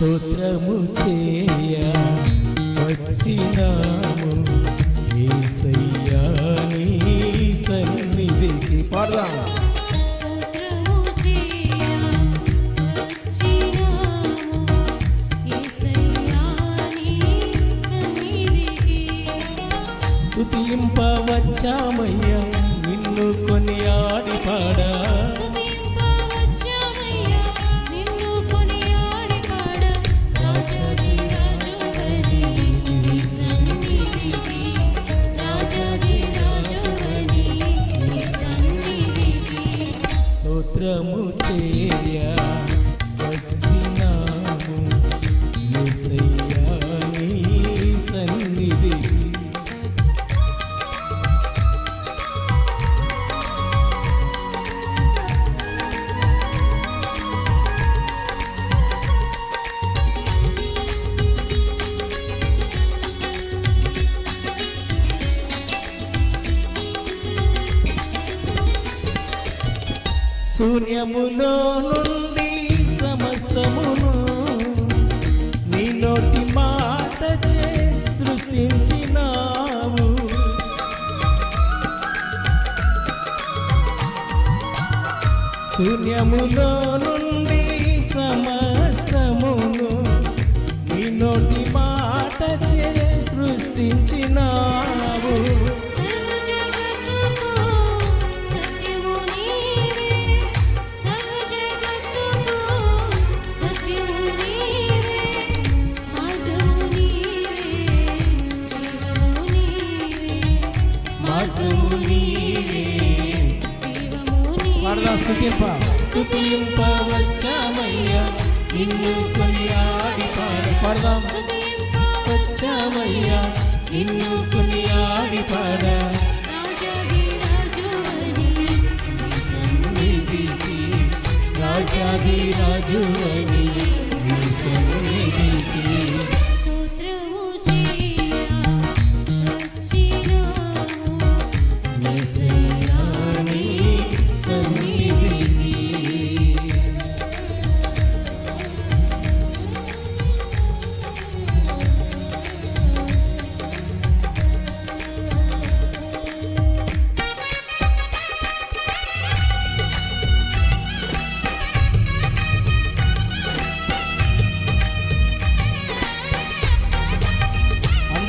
స్తోత్రము చేయ వచ్చినాము. నీ సన్నిధికి పాడదాం. స్తుతింపవచ్చామయ్యా నిన్ను కొనియాడి పాడా. శూన్యములో నుండి సమస్తమును నీ మాట చే సృష్టించినావు. శూన్యములో నుండి సమస్తమును నీ మాట చే సృష్టించి స్థుతింప. స్థుతింప వచ్చామయ్యా నిన్ను కొనియాడి పాడ పాడదాం. వచ్చామయ్యా నిన్ను కొనియాడి పాడ రాజాది రాజువని నీ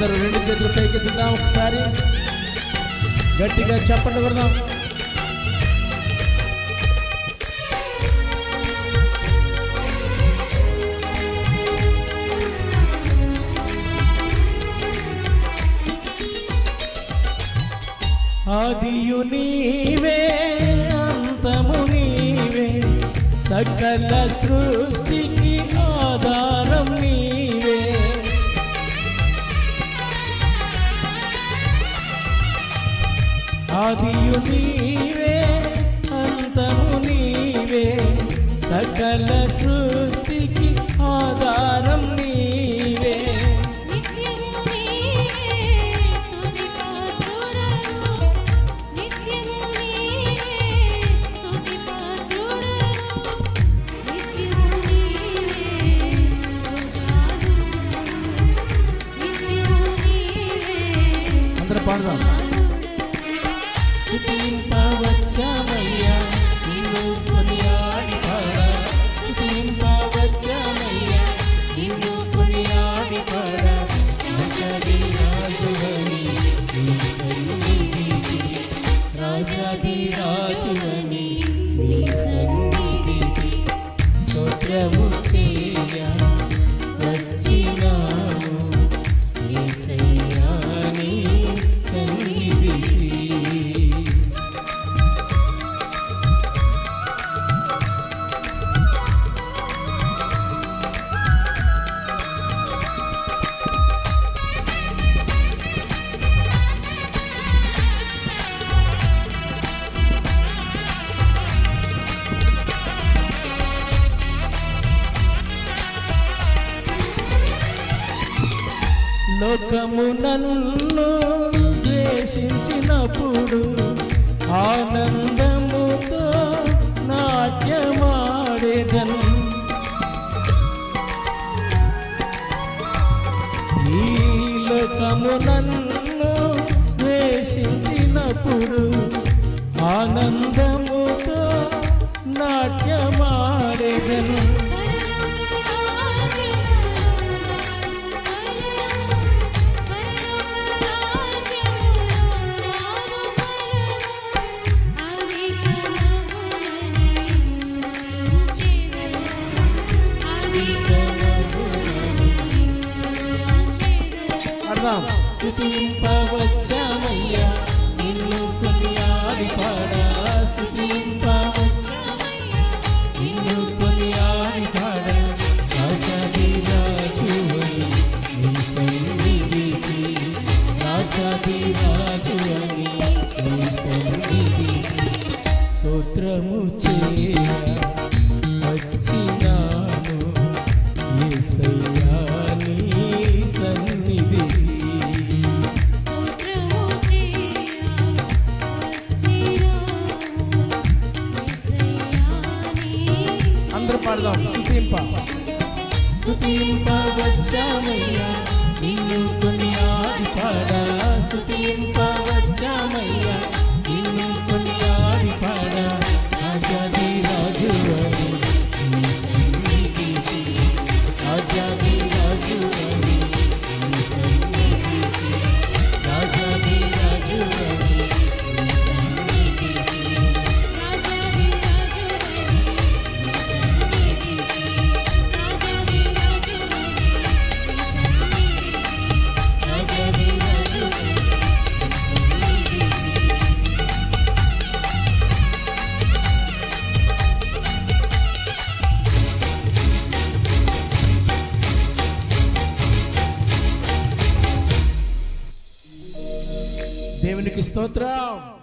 అందరూ రెండు చేతులు పైకెత్తుదాం ఒకసారి. గట్టిగా చెప్పండి కొడదాం. ఆదియు నీవే అంతము నీవే సకల సృష్టికి ఆధార. ఆదియు నీవే అంతము నీవే సకల సృష్టికి ఆధారం నీ స్తోత్రము చేయ లోకము నన్ను ద్వేషించినప్పుడు ఆనందముతో నాట్యమాడేదను. ఈ లోకము నన్ను ద్వేషించినప్పుడు ఆనందముతో నాట్యమాడేదను. స్థుతింపవచ్చామయ్యా. నిన్ను కొనియాడి పాడా స్థుతింపవచ్చామయ్యా నిన్ను కొనియాడి పాడా రాజాది నీ సన్నిధికి రాజాది నీ సన్నిధికి స్తోత్రము చేయ. పాడదాం. స్థుతింప స్థుతింప వచ్చామయ్యా నిన్ను కొనియాడి పాడా. స్థుతింప Estou Trão.